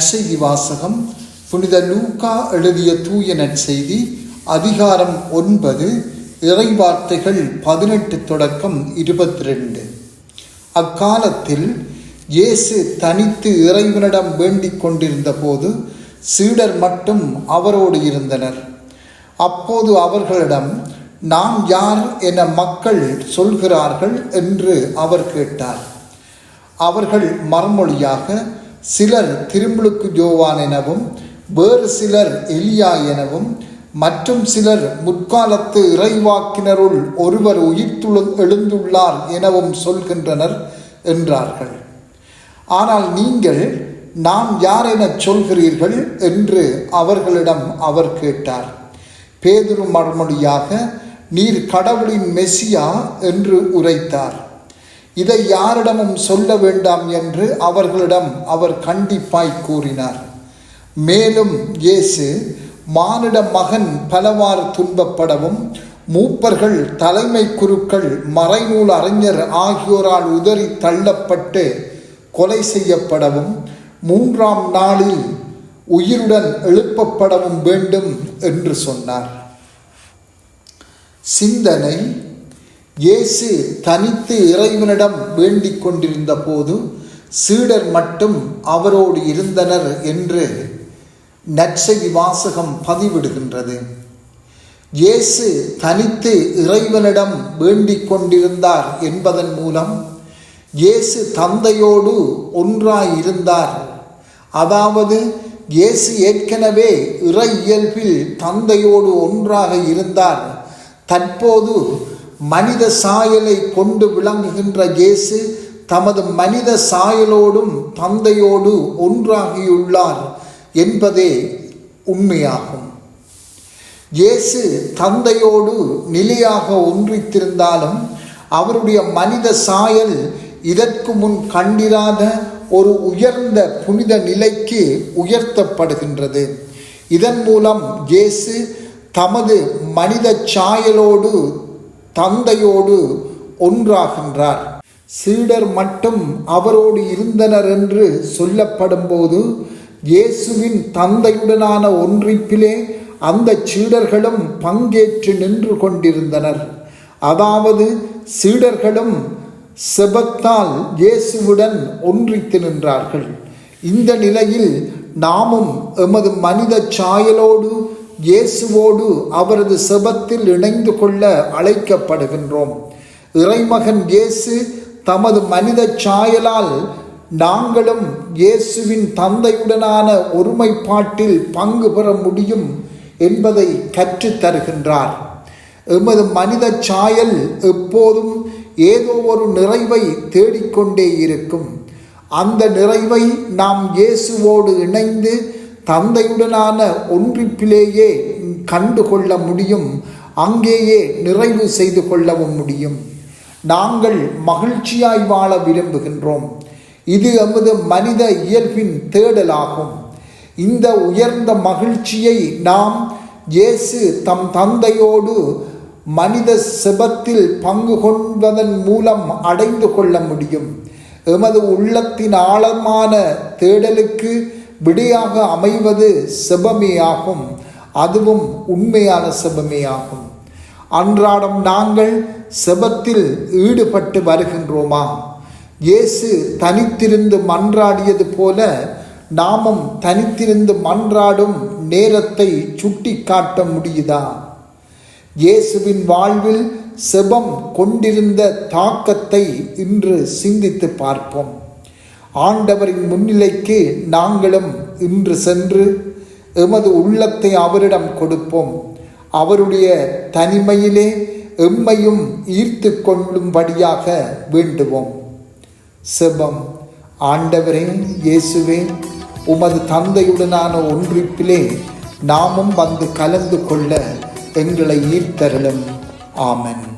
நற்செய்தி வாசகம் புனித லூக்கா எழுதிய தூய நற்செய்தி அதிகாரம் ஒன்பது இறைவார்த்தைகள் பதினெட்டு தொடக்கம் இருபத்தி ரெண்டு அக்காலத்தில் இயேசு தனித்து இறைவனிடம் வேண்டிக் கொண்டிருந்த போது சீடர் மட்டும் அவரோடு இருந்தனர். அப்போது அவர்களிடம் நாம் யார் என மக்கள் சொல்கிறார்கள்? என்று அவர் கேட்டார். அவர்கள் மறுமொழியாக சிலர் திரும்புளுக்கு ஜோவான் எனவும் வேறு சிலர் எலியா எனவும் மற்றும் சிலர் முற்காலத்து இறைவாக்கினருள் ஒருவர் உயிர்த்துழு எழுந்துள்ளார் எனவும் சொல்கின்றனர் என்றார்கள். ஆனால் நீங்கள் நான் யார் எனச் சொல்கிறீர்கள்? என்று அவர்களிடம் அவர் கேட்டார். பேதுரு மறுமொழியாக நீர் கடவுளின் மெசியா? என்று உரைத்தார். இதை யாரிடமும் சொல்ல வேண்டாம் என்று அவர்களிடம் அவர் கண்டிப்பாய் கூறினார். மேலும் இயேசு மானிட மகன் பலவாறு துன்பப்படவும் மூப்பர்கள் தலைமை குருக்கள் மறைநூல் அறிஞர் ஆகியோரால் உதறி தள்ளப்பட்டு கொலை செய்யப்படவும் மூன்றாம் நாளில் உயிருடன் எழுப்பப்படவும் வேண்டும் என்று சொன்னார். சிந்தனை இயேசு தனித்து இறைவனிடம் வேண்டிக் கொண்டிருந்த போது சீடர் மட்டும் அவரோடு இருந்தனர் என்று நற்செய்தி வாசகம் பதிவிடுகின்றது. இயேசு தனித்து இறைவனிடம் வேண்டிக் கொண்டிருந்தார் என்பதன் மூலம் இயேசு தந்தையோடு ஒன்றாயிருந்தார். அதாவது இயேசு ஏற்கனவே இறை இயல்பில் தந்தையோடு ஒன்றாக இருந்தார். தற்போது மனித சாயலை கொண்டு விளங்குகின்ற இயேசு தமது மனித சாயலோடும் தந்தையோடு ஒன்றாகியுள்ளார் என்பதே உண்மையாகும். இயேசு தந்தையோடு நிலையாக ஒன்றித்திருந்தாலும் அவருடைய மனித சாயல் இதற்கு முன் கண்டிராத ஒரு உயர்ந்த புனித நிலைக்கு உயர்த்தப்படுகின்றது. இதன் மூலம் இயேசு தமது மனித சாயலோடு தந்தையோடு ஒன்றாகின்றார். சீடர் மட்டும் அவரோடு இருந்தனர் என்று சொல்லப்படும் போது இயேசுவின் தந்தையுடனான ஒன்றிப்பிலே அந்த சீடர்களும் பங்கேற்று நின்று கொண்டிருந்தனர். அதாவது சீடர்களும் செபத்தால் இயேசுவுடன் ஒன்றித்து நின்றார்கள். இந்த நிலையில் நாமும் எமது மனித சாயலோடு இயேசுவோடு அவரது செபத்தில் இணைந்து கொள்ள அழைக்கப்படுகின்றோம். இறைமகன் இயேசு தமது மனித சாயலால் நாங்களும் இயேசுவின் தந்தையுடனான ஒருமைப்பாட்டில் பங்கு பெற முடியும் என்பதை கற்றுத் தருகின்றார். எமது மனித சாயல் எப்போதும் ஏதோ ஒரு நிறைவை தேடிக்கொண்டே இருக்கும். அந்த நிறைவை நாம் இயேசுவோடு இணைந்து தந்தையுடனான ஒன்றிப்பிலேயே கண்டு கொள்ள முடியும் அங்கேயே நிறைவு செய்து கொள்ளவும் முடியும். நாங்கள் மகிழ்ச்சியாய் வாழ விரும்புகின்றோம். இது எமது மனித இயல்பின் தேடலாகும். இந்த உயர்ந்த மகிழ்ச்சியை நாம் இயேசு தம் தந்தையோடு மனித செபத்தில் பங்கு கொள்வதன் மூலம் அடைந்து கொள்ள முடியும். எமது உள்ளத்தின் ஆழமான தேடலுக்கு விடையாக அமைவது செபமேயாகும் அதுவும் உண்மையான செபமேயாகும். அன்றாடம் நாங்கள் செபத்தில் ஈடுபட்டு வருகின்றோமா? இயேசு தனித்திருந்து மன்றாடியது போல நாமும் தனித்திருந்து மன்றாடும் நேரத்தை சுட்டி காட்ட முடியுதா? இயேசுவின் வாழ்வில் செபம் கொண்டிருந்த தாக்கத்தை இன்று சிந்தித்து பார்ப்போம். ஆண்டவரின் முன்னிலைக்கு நாங்களும் இன்று சென்று எமது உள்ளத்தை அவரிடம் கொடுப்போம். அவருடைய தனிமையிலே எம்மையும் ஈர்த்து கொள்ளும்படியாக வேண்டுவோம். செபம். ஆண்டவரே இயேசுவே உமது தந்தையுடனான ஒன்றிப்பிலே நாமும் வந்து கலந்து கொள்ள எங்களை ஈர்த்தருளும். ஆமன்.